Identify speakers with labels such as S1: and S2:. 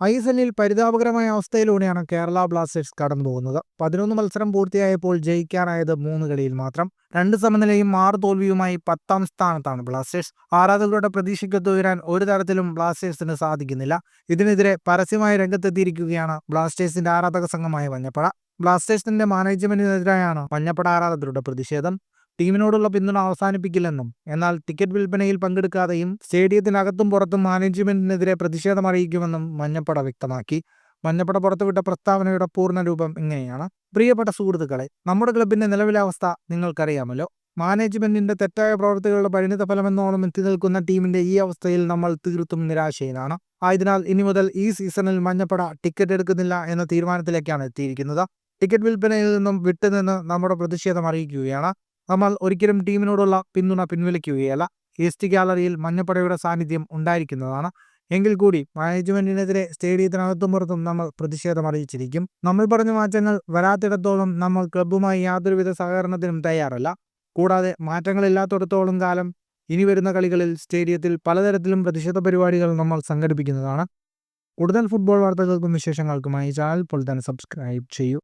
S1: I S എല്ലിൽ പരിതാപകരമായ അവസ്ഥയിലൂടെയാണ് Kerala Blasters കടന്നു പോകുന്നത് പതിനൊന്ന് മത്സരം പൂർത്തിയായപ്പോൾ ജയിക്കാനായത് മൂന്ന് കളിയിൽ മാത്രം. രണ്ട് സമനിലയും ആറ് തോൽവിയുമായി പത്താം സ്ഥാനത്താണ് ബ്ലാസ്റ്റേഴ്സ്. ആരാധകരുടെ പ്രതീക്ഷയ്ക്കൊത്ത് ഉയരാൻ ഒരു തരത്തിലും ബ്ലാസ്റ്റേഴ്സിന് സാധിക്കുന്നില്ല. ഇതിനെതിരെ പരസ്യമായ രംഗത്തെത്തിയിരിക്കുകയാണ് ബ്ലാസ്റ്റേഴ്സിന്റെ ആരാധക സംഘമായ വഞ്ഞപ്പട ബ്ലാസ്റ്റേഴ്സിന്റെ മാനേജ്മെന്റിനെതിരായാണ് വഞ്ഞപ്പട ആരാധകരുടെ പ്രതിഷേധം. ടീമിനോടുള്ള പിന്തുണ അവസാനിപ്പിക്കില്ലെന്നും എന്നാൽ ടിക്കറ്റ് വിൽപ്പനയിൽ പങ്കെടുക്കാതെയും സ്റ്റേഡിയത്തിനകത്തും പുറത്തും മാനേജ്മെന്റിനെതിരെ പ്രതിഷേധം അറിയിക്കുമെന്നും മഞ്ഞപ്പട വ്യക്തമാക്കി. മഞ്ഞപ്പട പുറത്തുവിട്ട പ്രസ്താവനയുടെ പൂർണരൂപം ഇങ്ങനെയാണ്. പ്രിയപ്പെട്ട സുഹൃത്തുക്കളെ നമ്മുടെ ക്ലബിന്റെ നിലവിലെ അവസ്ഥ നിങ്ങൾക്കറിയാമല്ലോ. മാനേജ്മെന്റിന്റെ തെറ്റായ പ്രവർത്തികളുടെ പരിണിത ഫലമെന്നോണം എത്തി നിൽക്കുന്ന ടീമിന്റെ ഈ അവസ്ഥയിൽ നമ്മൾ തീർത്തും നിരാശയിലാണ്. ആയതിനാൽ ഇനി മുതൽ ഈ സീസണിൽ മഞ്ഞപ്പട ടിക്കറ്റ് എടുക്കുന്നില്ല എന്ന തീരുമാനത്തിലേക്കാണ് എത്തിയിരിക്കുന്നത്. ടിക്കറ്റ് വിൽപ്പനയിൽ നിന്നും വിട്ടുനിന്ന് നമ്മുടെ പ്രതിഷേധം അറിയിക്കുകയാണ്. നമ്മൾ ഒരിക്കലും ടീമിനോടുള്ള പിന്തുണ പിൻവലിക്കുകയല്ല. ഈസ്റ്റ് ഗാലറിയിൽ മഞ്ഞപ്പടയുടെ സാന്നിധ്യം ഉണ്ടായിരിക്കുന്നതാണ്. എങ്കിൽ കൂടി മാനേജ്മെന്റിനെതിരെ സ്റ്റേഡിയത്തിനകത്തും പുറത്തും നമ്മൾ പ്രതിഷേധം അറിയിച്ചിരിക്കും. നമ്മൾ പറഞ്ഞ മാറ്റങ്ങൾ വരാത്തിടത്തോളം നമ്മൾ ക്ലബ്ബുമായി യാതൊരുവിധ സഹകരണത്തിനും തയ്യാറല്ല. കൂടാതെ മാറ്റങ്ങളില്ലാത്തിടത്തോളം കാലം ഇനി വരുന്ന കളികളിൽ സ്റ്റേഡിയത്തിൽ പലതരത്തിലും പ്രതിഷേധ പരിപാടികൾ നമ്മൾ സംഘടിപ്പിക്കുന്നതാണ്. കൂടുതൽ ഫുട്ബോൾ വാർത്തകൾക്കും വിശേഷങ്ങൾക്കുമായി ചാനൽ ഇപ്പോൾ തന്നെ സബ്സ്ക്രൈബ് ചെയ്യൂ.